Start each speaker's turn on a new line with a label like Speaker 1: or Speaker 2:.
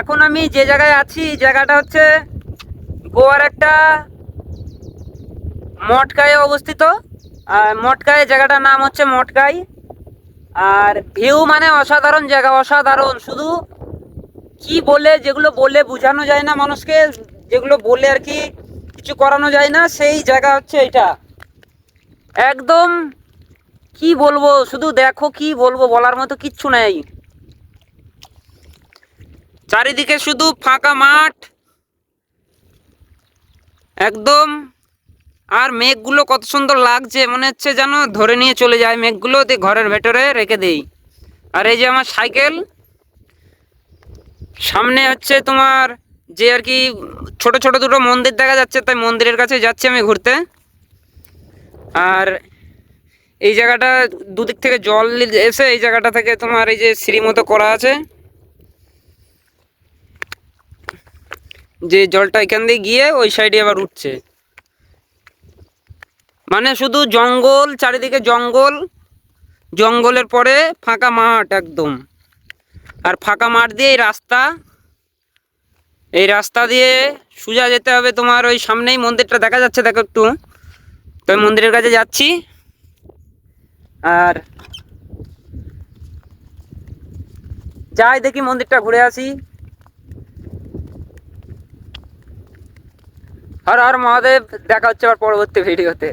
Speaker 1: এখন আমি যে জায়গায় আছি জায়গাটা হচ্ছে গোয়ার একটা মটকায় অবস্থিত। আর মটকায় জায়গাটার নাম হচ্ছে মটকাই। আর ভিউ মানে অসাধারণ জায়গা, অসাধারণ। শুধু কি বলে, যেগুলো বলে বোঝানো যায় না মানুষকে, যেগুলো বলে আর কি কিছু করানো যায় না, সেই জায়গা হচ্ছে এটা একদম কি বলব, শুধু দেখো কি বলব, বলার মতো কিচ্ছু নাই। চারিদিকে শুধু ফাঁকা মাঠ। একদম। আর মেঘগুলো কত সুন্দর লাগছে, মনে হচ্ছে যেন ধরে নিয়ে চলে যায় মেঘগুলো, দিয়ে ঘরের ভেতরে রেখে দেই। আর এই যে আমার সাইকেল, সামনে হচ্ছে তোমার যে আর কি ছোট ছোট দুটো মন্দির দেখা যাচ্ছে, তাই মন্দিরের কাছে যাচ্ছি আমি ঘুরতে। আর এই জায়গাটা দুদিক থেকে জল এসে এই জায়গাটা থেকে তোমার এই যে সিঁড়ি মতো করা আছে। যে জলটা এখান দিয়ে গিয়ে ওই সাইডে আবার উঠছে। মানে শুধু জঙ্গল, চারিদিকে জঙ্গল, জঙ্গলের পরে ফাঁকা মাঠ একদম। আর ফাঁকা মাঠ দিয়ে এই রাস্তা এই রাস্তা দিয়ে সোজা যেতে হবে তোমার ওই সামনেই মন্দিরটা দেখা যাচ্ছে, দেখো একটু। তো মন্দিরের কাছে যাচ্ছি। আর যাই দেখি মন্দিরটা ঘুরে আসি। হর আর মহাদেব দেখা হচ্ছে আবার পরবর্তী ভিডিওতে।